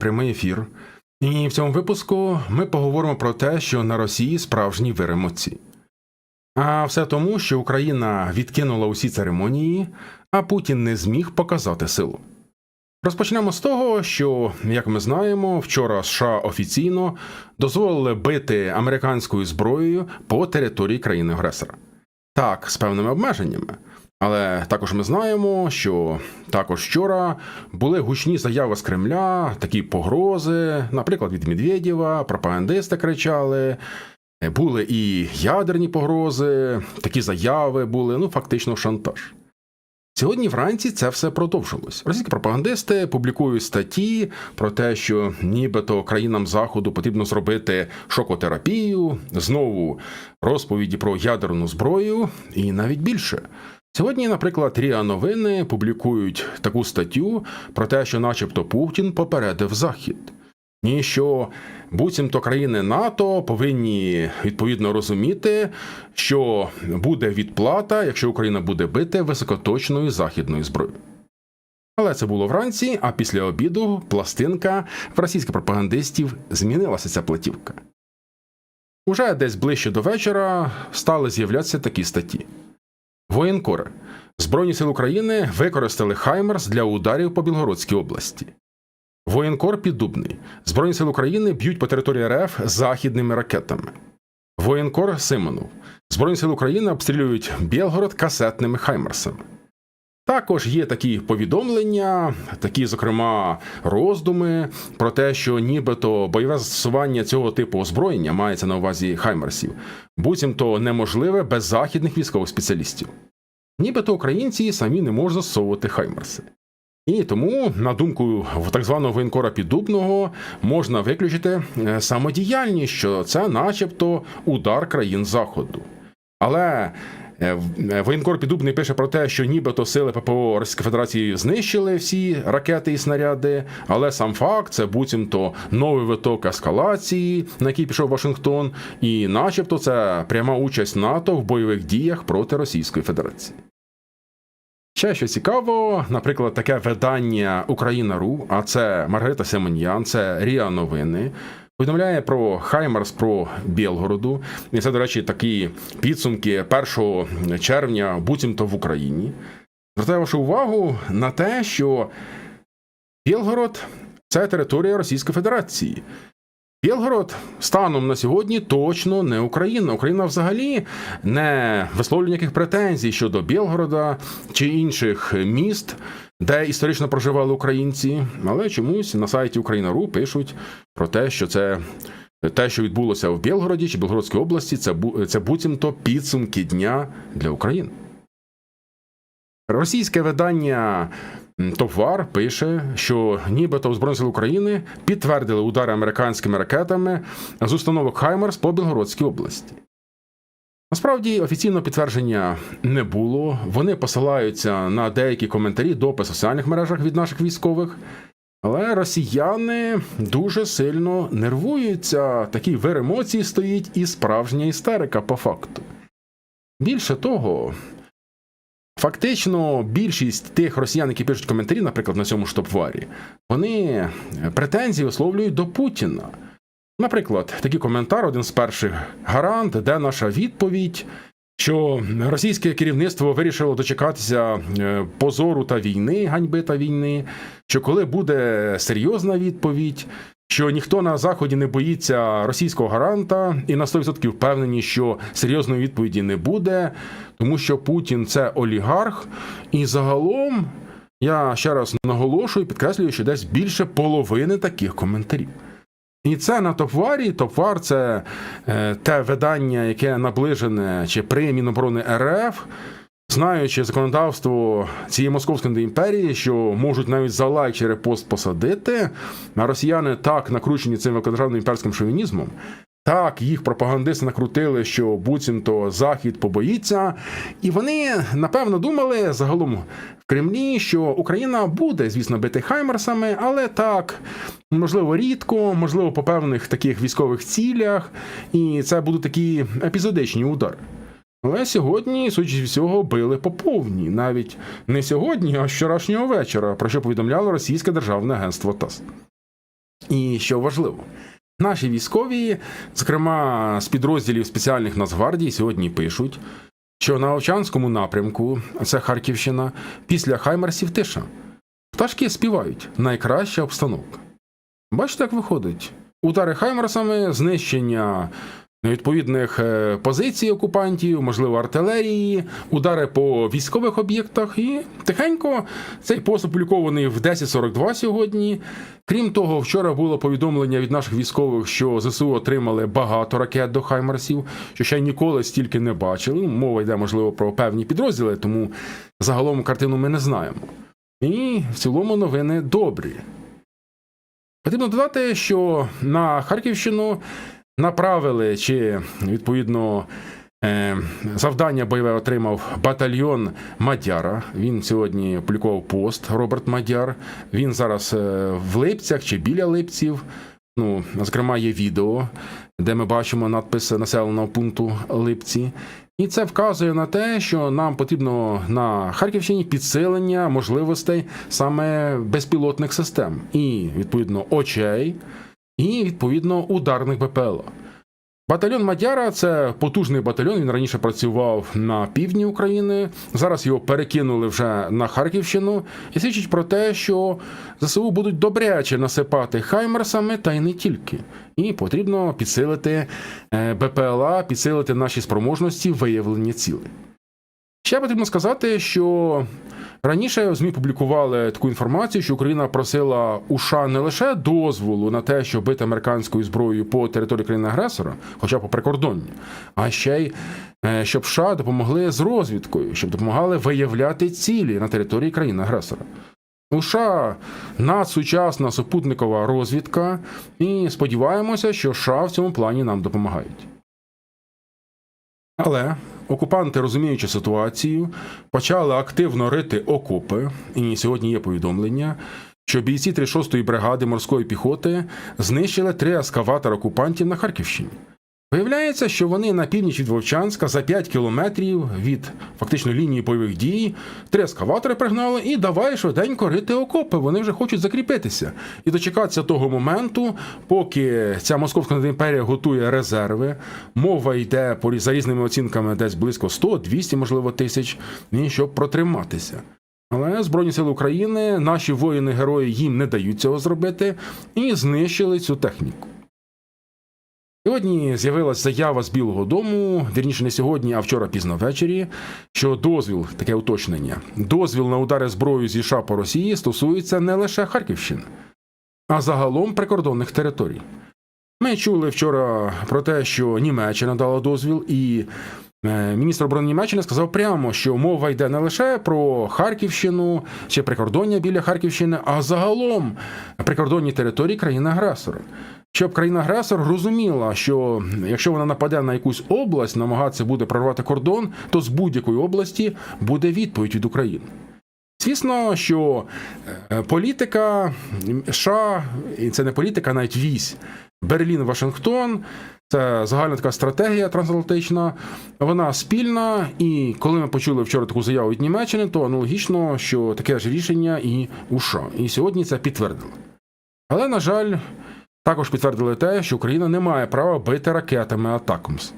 прямий ефір. І в цьому випуску ми поговоримо про те, що на Росії справжній вир. А все тому, що Україна відкинула усі церемонії, а Путін не зміг показати силу. Розпочнемо з того, що, як ми знаємо, вчора США офіційно дозволили бити американською зброєю по території країни-агресора. Так, з певними обмеженнями. Але також ми знаємо, що також вчора були гучні заяви з Кремля, такі погрози, наприклад, від Медведєва, пропагандисти кричали. Були і ядерні погрози, такі заяви були, ну фактично шантаж. Сьогодні вранці це все продовжилось. Російські пропагандисти публікують статті про те, що нібито країнам заходу потрібно зробити шокотерапію, знову розповіді про ядерну зброю, і навіть більше. Сьогодні, наприклад, Ріа Новини публікують таку статтю про те, що, начебто, Путін попередив Захід. І що буцімто країни НАТО повинні відповідно розуміти, що буде відплата, якщо Україна буде бити високоточною західною зброєю. Але це було вранці, а після обіду пластинка в російських пропагандистів змінилася ця платівка. Уже десь ближче до вечора стали з'являтися такі статті. Воєнкор. Збройні сили України використали Хаймерс для ударів по Білгородській області. Воєнкор Піддубний. Збройні сили України б'ють по території РФ західними ракетами. Воєнкор Симонов. Збройні сили України обстрілюють Білгород касетними Хаймерсами. Також є такі повідомлення, такі, зокрема, роздуми про те, що нібито бойове застосування цього типу озброєння мається на увазі Хаймерсів, буцімто неможливе без західних військових спеціалістів. Нібито українці самі не можуть застосовувати Хаймерси. І тому, на думку так званого воєнкора Піддубного, можна виключити е, самодіяльність, що це, начебто, удар країн Заходу. Але е, воєнкор Піддубний пише про те, що нібито сили ППО Російської Федерації знищили всі ракети і снаряди, але сам факт це буцімто новий виток ескалації, на який пішов Вашингтон, і, начебто, це пряма участь НАТО в бойових діях проти Російської Федерації. Ще що цікаво, наприклад, таке видання Україна.ру, а це Маргарита Семен'ян, це Ріа Новини. Повідомляє про Хаймарс про Білгороду. І це, до речі, такі підсумки 1 червня, буцімто в Україні. Звертаю вашу увагу на те, що Білгород це територія Російської Федерації. Білгород станом на сьогодні точно не Україна. Україна взагалі не висловлює ніяких претензій щодо Білгорода чи інших міст, де історично проживали українці. Але чомусь на сайті Україна.ру пишуть про те, що це те, що відбулося в Білгороді чи Білгородській області, це це буцімто підсумки дня для України. Російське видання Товар пише, що нібито Збройні сили України підтвердили удари американськими ракетами з установок Хаймерс по Білгородській області. Насправді офіційного підтвердження не було. Вони посилаються на деякі коментарі, допис в соціальних мережах від наших військових. Але росіяни дуже сильно нервуються. Такий вир емоцій стоїть і справжня істерика по факту. Більше того, Фактично, більшість тих росіян, які пишуть коментарі, наприклад, на цьому штопварі, вони претензії висловлюють до Путіна. Наприклад, такий коментар, один з перших гарант, де наша відповідь, що російське керівництво вирішило дочекатися е, позору та війни, ганьби та війни. Що коли буде серйозна відповідь, що ніхто на заході не боїться російського гаранта, і на 100% впевнені, що серйозної відповіді не буде, тому що Путін це олігарх, і загалом я ще раз наголошую, підкреслюю, що десь більше половини таких коментарів. І це на Топварі. Топвар це е, те видання, яке наближене чи при Міноборони РФ. Знаючи законодавство цієї московської імперії, що можуть навіть за лайк чи репост посадити, а росіяни так накручені цим великодержавним імперським шовінізмом, так їх пропагандисти накрутили, що буцімто Захід побоїться, і вони напевно думали загалом в Кремлі, що Україна буде, звісно, бити Хаймерсами, але так, можливо, рідко, можливо, по певних таких військових цілях, і це будуть такі епізодичні удари. Але сьогодні, судячи всього, били по повній. Навіть не сьогодні, а вчорашнього вечора, про що повідомляло російське державне агентство ТАСС. І що важливо, наші військові, зокрема з підрозділів спеціальних Нацгвардій, сьогодні пишуть, що на Овчанському напрямку, це Харківщина, після Хаймерсів тиша. Пташки співають найкраща обстановка. Бачите, як виходить? Удари Хаймерсами, знищення відповідних е, позицій окупантів, можливо, артилерії, удари по військових об'єктах. І тихенько цей пост опублікований в 10.42 сьогодні. Крім того, вчора було повідомлення від наших військових, що ЗСУ отримали багато ракет до Хаймерсів, що ще ніколи стільки не бачили. Мова йде, можливо, про певні підрозділи, тому загалом картину ми не знаємо. І в цілому новини добрі. Потрібно додати, що на Харківщину направили чи відповідно е, завдання бойове отримав батальйон Мадяра. Він сьогодні опублікував пост Роберт Мадяр. Він зараз е, в Липцях чи біля Липців. Ну, зокрема, є відео, де ми бачимо надпис населеного пункту Липці. І це вказує на те, що нам потрібно на Харківщині підсилення можливостей саме безпілотних систем і, відповідно, очей, і, відповідно, ударних БПЛА. Батальйон Мадяра це потужний батальйон. Він раніше працював на півдні України. Зараз його перекинули вже на Харківщину і свідчить про те, що ЗСУ будуть добряче насипати хаймерсами, та й не тільки. І потрібно підсилити е, БПЛА, підсилити наші спроможності виявлення цілей. Ще потрібно сказати, що раніше ЗМІ публікували таку інформацію, що Україна просила у США не лише дозволу на те, щоб бити американською зброєю по території країни-агресора, хоча по прикордонню, а ще й е, щоб США допомогли з розвідкою, щоб допомагали виявляти цілі на території країни-агресора. У США надсучасна супутникова розвідка, і сподіваємося, що США в цьому плані нам допомагають. Але окупанти, розуміючи ситуацію, почали активно рити окопи. І сьогодні є повідомлення, що бійці 36-ї бригади морської піхоти знищили три ескаватора окупантів на Харківщині. Виявляється, що вони на північ від Вовчанська за 5 кілометрів від фактично лінії бойових дій три ескаватори пригнали і давай швиденько рити окопи. Вони вже хочуть закріпитися і дочекатися того моменту, поки ця московська імперія готує резерви. Мова йде за різними оцінками десь близько 100-200, можливо, тисяч, щоб протриматися. Але Збройні сили України, наші воїни-герої їм не дають цього зробити і знищили цю техніку. Сьогодні з'явилася заява з Білого Дому, вірніше не сьогодні, а вчора пізно ввечері, що дозвіл, таке уточнення, дозвіл на удари зброю зі США по Росії стосується не лише Харківщини, а загалом прикордонних територій. Ми чули вчора про те, що Німеччина дала дозвіл, і е, міністр оборони Німеччини сказав прямо, що мова йде не лише про Харківщину чи прикордоння біля Харківщини, а загалом прикордонні території країни-агресора. Щоб країна-агресор розуміла, що якщо вона нападе на якусь область, намагатися буде прорвати кордон, то з будь-якої області буде відповідь від України. Звісно, що е, політика США, і це не політика, а навіть вісь Берлін, Вашингтон. Це загальна така стратегія трансатлантична, вона спільна. І коли ми почули вчора таку заяву від Німеччини, то аналогічно, що таке ж рішення і у США. І сьогодні це підтвердили. Але, на жаль, також підтвердили те, що Україна не має права бити ракетами Атакамс.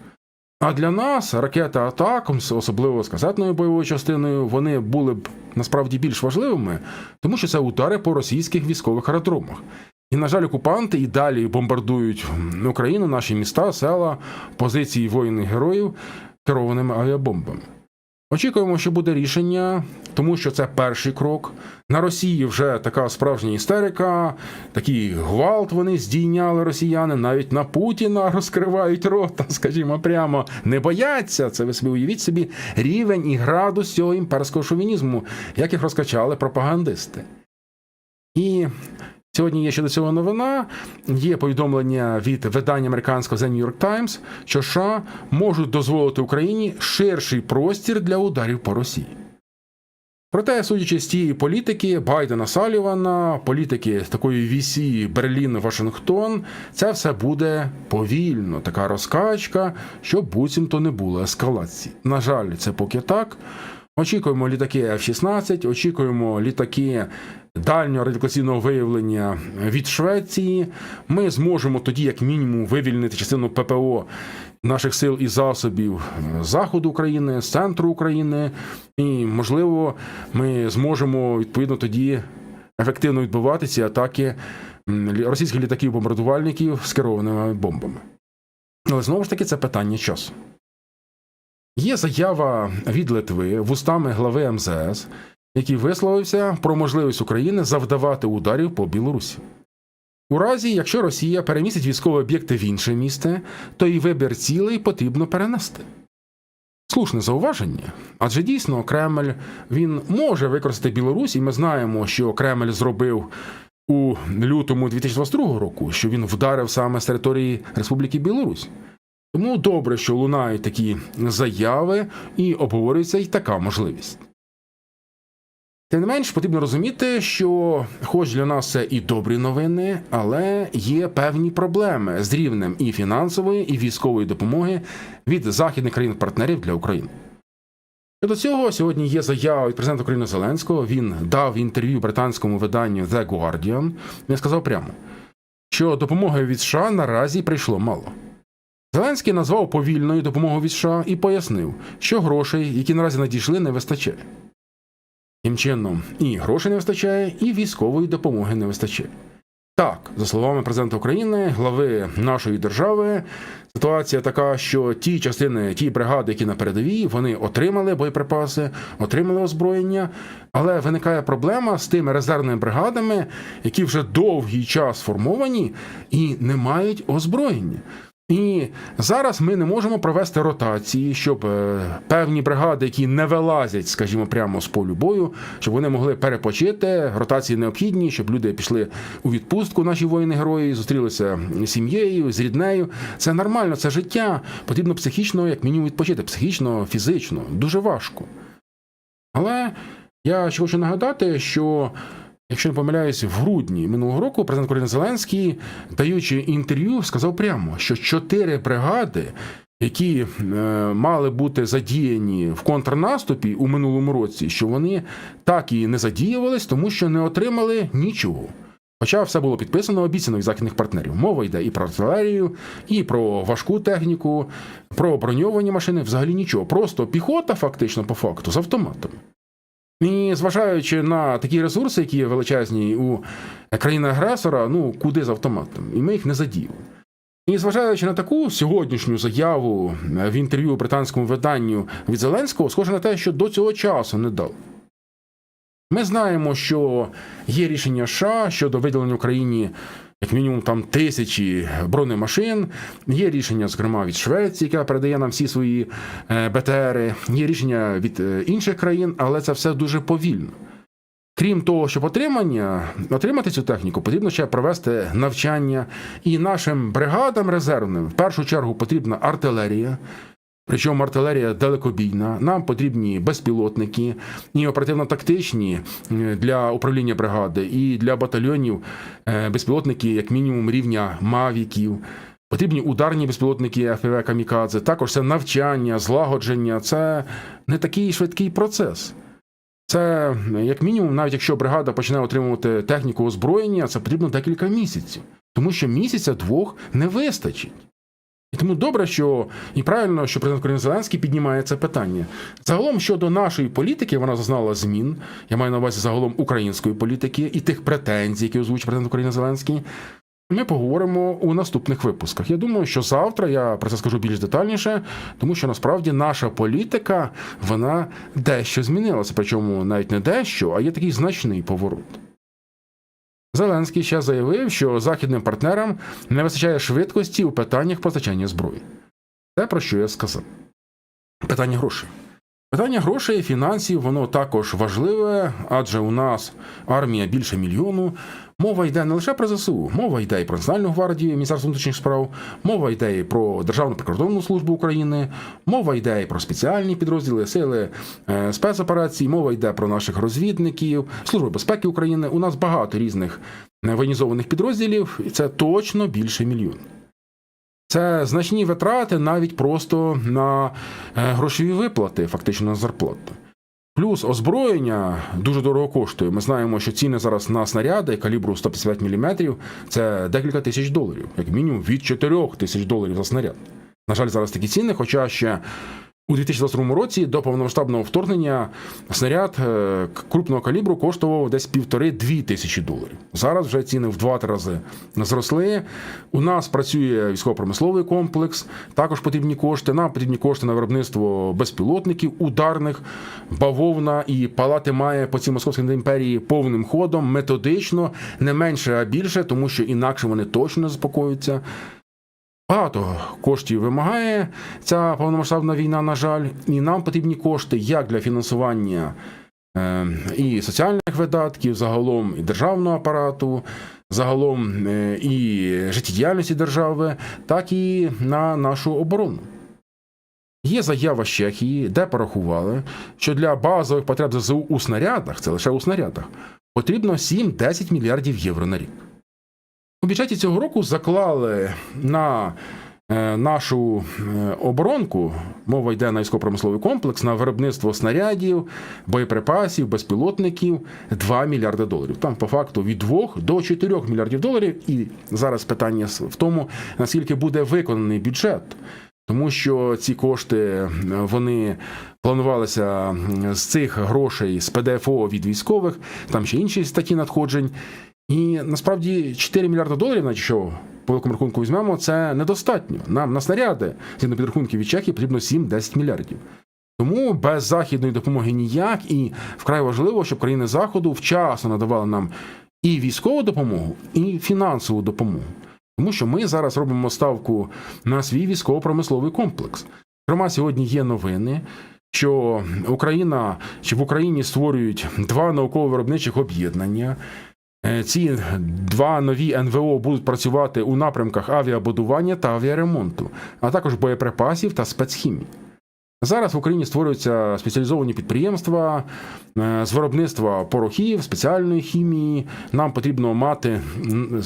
А для нас ракети Атакамс, особливо з касетною бойовою частиною, вони були б насправді більш важливими, тому що це удари по російських військових аеродромах. І, на жаль, окупанти і далі бомбардують Україну, наші міста, села, позиції воїн і героїв керованими авіабомбами. Очікуємо, що буде рішення, тому що це перший крок. На Росії вже така справжня істерика, такий гвалт вони здійняли росіяни, навіть на Путіна розкривають рота, скажімо прямо, не бояться. Це ви собі уявіть собі рівень і градус цього імперського шовінізму, як їх розкачали пропагандисти. І Сьогодні є ще до цього новина. Є повідомлення від видання американського The New York Times, що США можуть дозволити Україні ширший простір для ударів по Росії. Проте, судячи з тієї політики Байдена Салівана, політики такої вісі Берлін, Вашингтон, це все буде повільно, така розкачка, щоб буцімто не було ескалації. На жаль, це поки так. Очікуємо літаки F-16, очікуємо літаки дальнього радіолокаційного виявлення від Швеції. Ми зможемо тоді, як мінімум, вивільнити частину ППО наших сил і засобів заходу України, центру України, і можливо, ми зможемо відповідно тоді ефективно відбувати ці атаки російських літаків-бомбардувальників з керованими бомбами. Але знову ж таки, це питання часу. Є заява від Литви вустами глави МЗС, який висловився про можливість України завдавати ударів по Білорусі. У разі, якщо Росія перемістить військові об'єкти в інше місце, то і вибір цілей потрібно перенести. Слушне зауваження, адже дійсно Кремль він може використати Білорусь, і ми знаємо, що Кремль зробив у лютому 2022 року, що він вдарив саме з території Республіки Білорусь. Тому добре, що лунають такі заяви і обговорюється і така можливість. Тим не менш, потрібно розуміти, що, хоч для нас це і добрі новини, але є певні проблеми з рівнем і фінансової, і військової допомоги від західних країн-партнерів для України. Щодо цього, сьогодні є заява від президента України Зеленського. Він дав інтерв'ю британському виданню The Guardian. Він сказав прямо, що допомоги від США наразі прийшло мало. Зеленський назвав повільною допомогу від США і пояснив, що грошей, які наразі надійшли, не вистачає. Тим чином, і грошей не вистачає, і військової допомоги не вистачає. Так, за словами президента України, глави нашої держави, ситуація така, що ті частини, ті бригади, які на передовій, вони отримали боєприпаси, отримали озброєння, але виникає проблема з тими резервними бригадами, які вже довгий час сформовані і не мають озброєння. І зараз ми не можемо провести ротації, щоб е, певні бригади, які не вилазять, скажімо, прямо з полю бою, щоб вони могли перепочити. Ротації необхідні, щоб люди пішли у відпустку. Наші воїни-герої зустрілися з сім'єю, з ріднею. Це нормально, це життя. Потрібно психічно, як мінімум, відпочити, психічно, фізично. Дуже важко. Але я ще хочу нагадати, що. Якщо не помиляюсь, в грудні минулого року президент України Зеленський, даючи інтерв'ю, сказав прямо, що чотири бригади, які е, мали бути задіяні в контрнаступі у минулому році, що вони так і не задіювались, тому що не отримали нічого. Хоча все було підписано, обіцяно від західних партнерів. Мова йде і про артилерію, і про важку техніку, про броньовані машини, взагалі нічого. Просто піхота, фактично, по факту, з автоматами. І зважаючи на такі ресурси, які є величезні у країни-агресора, ну куди з автоматом? І ми їх не задіяли. І зважаючи на таку сьогоднішню заяву в інтерв'ю британському виданню від Зеленського, схоже на те, що до цього часу не дав. Ми знаємо, що є рішення США щодо виділення Україні як мінімум там тисячі бронемашин. Є рішення, зокрема, від Швеції, яка передає нам всі свої е, БТРи. Є рішення від е, інших країн, але це все дуже повільно. Крім того, щоб отримання, отримати цю техніку, потрібно ще провести навчання. І нашим бригадам резервним в першу чергу потрібна артилерія. Причому артилерія далекобійна, нам потрібні безпілотники і оперативно-тактичні е, для управління бригади, і для батальйонів е, безпілотники, як мінімум, рівня мавіків. Потрібні ударні безпілотники FPV Камікадзе. Також це навчання, злагодження. Це не такий швидкий процес. Це, як мінімум, навіть якщо бригада почне отримувати техніку озброєння, це потрібно декілька місяців, тому що місяця двох не вистачить. І тому добре, що і правильно, що президент України Зеленський піднімає це питання. Загалом щодо нашої політики, вона зазнала змін. Я маю на увазі загалом української політики і тих претензій, які озвучив президент України Зеленський. Ми поговоримо у наступних випусках. Я думаю, що завтра я про це скажу більш детальніше, тому що насправді наша політика вона дещо змінилася. Причому навіть не дещо, а є такий значний поворот. Зеленський ще заявив, що західним партнерам не вистачає швидкості у питаннях постачання зброї. Те, про що я сказав. Питання грошей. Питання грошей і фінансів, воно також важливе, адже у нас армія більше мільйону. Мова йде не лише про ЗСУ, мова йде і про Національну гвардію, Міністерство внутрішніх справ, мова йде і про Державну прикордонну службу України, мова йде і про спеціальні підрозділи, сили е, спецоперацій, мова йде про наших розвідників, Службу безпеки України. У нас багато різних е, воєнізованих підрозділів, і це точно більше мільйона. Це значні витрати навіть просто на е, грошові виплати, фактично на зарплату. Плюс озброєння дуже дорого коштує. Ми знаємо, що ціни зараз на снаряди калібру 150 мм це декілька тисяч доларів, як мінімум від 4 тисяч доларів за снаряд. На жаль, зараз такі ціни, хоча ще у 2022 році до повномасштабного вторгнення снаряд е, крупного калібру коштував десь півтори-дві тисячі доларів. Зараз вже ціни в два-три рази зросли. У нас працює військово-промисловий комплекс, також потрібні кошти. Нам потрібні кошти на виробництво безпілотників, ударних, бавовна і палати має по цій московській імперії повним ходом, методично, не менше, а більше, тому що інакше вони точно не заспокоюються. Багато коштів вимагає ця повномасштабна війна, на жаль, і нам потрібні кошти як для фінансування е, і соціальних видатків, загалом і державного апарату, загалом е, і життєдіяльності держави, так і на нашу оборону. Є заява Чехії, де порахували, що для базових потреб ЗСУ у снарядах, це лише у снарядах, потрібно 7-10 мільярдів євро на рік. У бюджеті цього року заклали на е, нашу е, оборонку, мова йде на військово-промисловий комплекс, на виробництво снарядів, боєприпасів, безпілотників 2 мільярди доларів. Там по факту від 2 до 4 мільярдів доларів. І зараз питання в тому, наскільки буде виконаний бюджет. Тому що ці кошти е, вони планувалися з цих грошей з ПДФО від військових, там ще інші статті надходжень. І насправді 4 мільярди доларів, наче що по великому рахунку візьмемо, це недостатньо. Нам на снаряди, згідно підрахунків від Чехії, потрібно 7-10 мільярдів. Тому без західної допомоги ніяк, і вкрай важливо, щоб країни Заходу вчасно надавали нам і військову допомогу, і фінансову допомогу. Тому що ми зараз робимо ставку на свій військово-промисловий комплекс. Зокрема, сьогодні є новини, що Україна чи в Україні створюють два науково-виробничих об'єднання. Е, Ці два нові НВО будуть працювати у напрямках авіабудування та авіаремонту, а також боєприпасів та спецхімії. Зараз в Україні створюються спеціалізовані підприємства е, з виробництва порохів, спеціальної хімії. Нам потрібно мати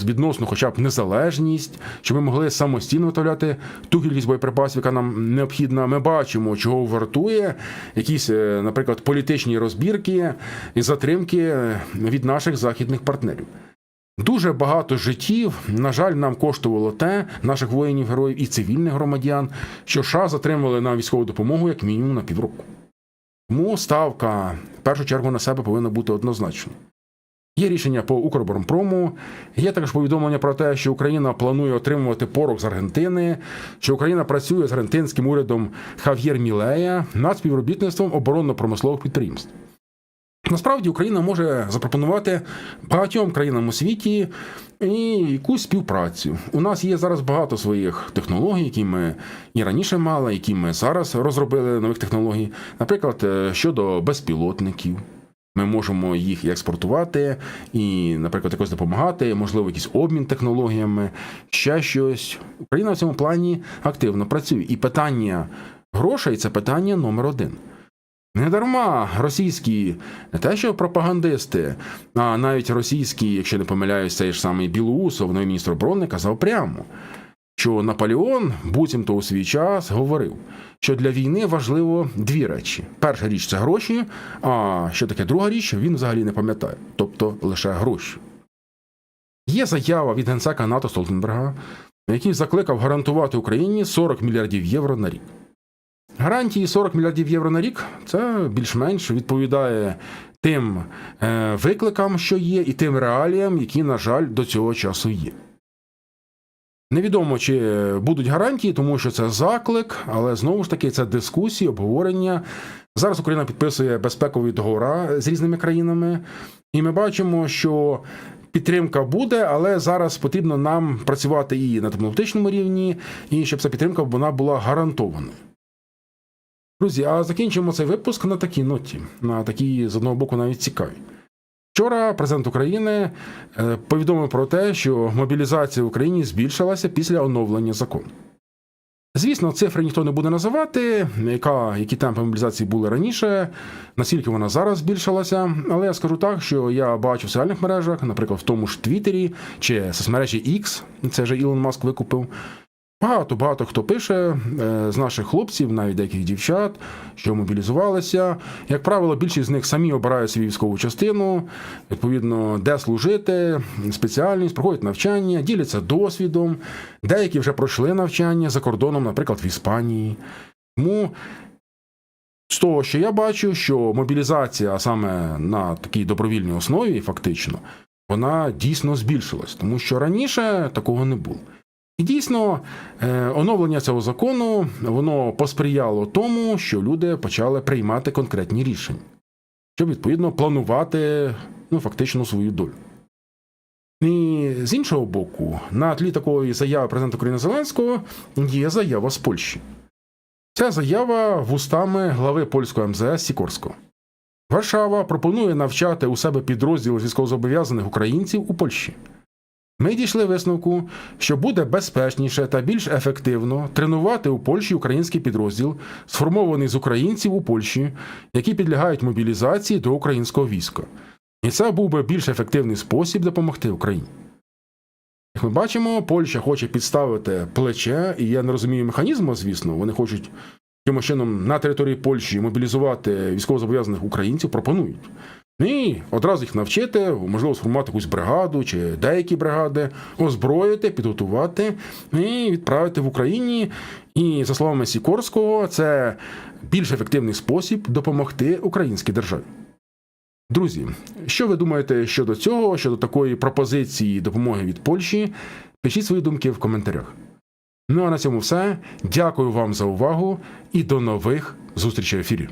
відносно, хоча б незалежність, щоб ми могли самостійно виготовляти ту кількість боєприпасів, яка нам необхідна. Ми бачимо, чого вартує якісь, е, наприклад, політичні розбірки і затримки е, від наших західних партнерів. Дуже багато життів, на жаль, нам коштувало те, наших воїнів, героїв і цивільних громадян, що США затримували на військову допомогу як мінімум на півроку. Тому ставка в першу чергу на себе повинна бути однозначною. Є рішення по Укроборонпрому, є також повідомлення про те, що Україна планує отримувати порох з Аргентини, що Україна працює з аргентинським урядом Хав'єр Мілея над співробітництвом оборонно-промислових підприємств. Насправді Україна може запропонувати багатьом країнам у світі і якусь співпрацю. У нас є зараз багато своїх технологій, які ми і раніше мали, які ми зараз розробили нових технологій. Наприклад, е, щодо безпілотників. Ми можемо їх експортувати, і, наприклад, якось допомагати, можливо, якийсь обмін технологіями, ще щось. Україна в цьому плані активно працює. І питання грошей це питання номер один. Не дарма російські, не те, що пропагандисти, а навіть російські, якщо не помиляюсь, цей ж самий Білоусов, новий міністр оборони, казав прямо, що Наполеон буцімто у свій час говорив, що для війни важливо дві речі: перша річ це гроші, а що таке друга річ, він взагалі не пам'ятає, тобто лише гроші. Є заява від генсека НАТО Столтенберга, який закликав гарантувати Україні 40 мільярдів євро на рік. Гарантії 40 мільярдів євро на рік це більш-менш відповідає тим е, викликам, що є, і тим реаліям, які, на жаль, до цього часу є. Невідомо, чи будуть гарантії, тому що це заклик, але знову ж таки це дискусії, обговорення. Зараз Україна підписує безпекові договори з різними країнами, і ми бачимо, що підтримка буде, але зараз потрібно нам працювати і на дипломатичному рівні, і щоб ця підтримка вона була гарантованою. Друзі, а закінчимо цей випуск на такій ноті, на такій, з одного боку, навіть цікавій. Вчора президент України е, повідомив про те, що мобілізація в Україні збільшилася після оновлення закону. Звісно, цифри ніхто не буде називати, яка, які темпи мобілізації були раніше, наскільки вона зараз збільшилася. Але я скажу так, що я бачу в соціальних мережах, наприклад, в тому ж Твіттері чи соцмережі X, це вже Ілон Маск викупив, Багато багато хто пише е, з наших хлопців, навіть деяких дівчат, що мобілізувалися. Як правило, більшість з них самі обирають свою військову частину, відповідно, де служити, спеціальність, проходять навчання, діляться досвідом. Деякі вже пройшли навчання за кордоном, наприклад, в Іспанії. Тому з того, що я бачу, що мобілізація саме на такій добровільній основі, фактично, вона дійсно збільшилась, тому що раніше такого не було. І дійсно, е, оновлення цього закону воно посприяло тому, що люди почали приймати конкретні рішення, щоб відповідно планувати ну, фактично свою долю. І з іншого боку, на тлі такої заяви президента України Зеленського є заява з Польщі. Ця заява вустами глави польського МЗС Сікорського. Варшава пропонує навчати у себе підрозділ військовозобов'язаних українців у Польщі. Ми дійшли висновку, що буде безпечніше та більш ефективно тренувати у Польщі український підрозділ, сформований з українців у Польщі, які підлягають мобілізації до українського війська. І це був би більш ефективний спосіб допомогти Україні. Як ми бачимо, Польща хоче підставити плече, і я не розумію механізму, звісно, вони хочуть якимось чином на території Польщі мобілізувати військовозобов'язаних українців, пропонують. І одразу їх навчити, можливо, сформувати якусь бригаду чи деякі бригади, озброїти, підготувати і відправити в Україні. І, за словами Сікорського, це більш ефективний спосіб допомогти українській державі. Друзі, що ви думаєте щодо цього, щодо такої пропозиції допомоги від Польщі? Пишіть свої думки в коментарях. Ну а на цьому все. Дякую вам за увагу і до нових зустрічей в ефірі.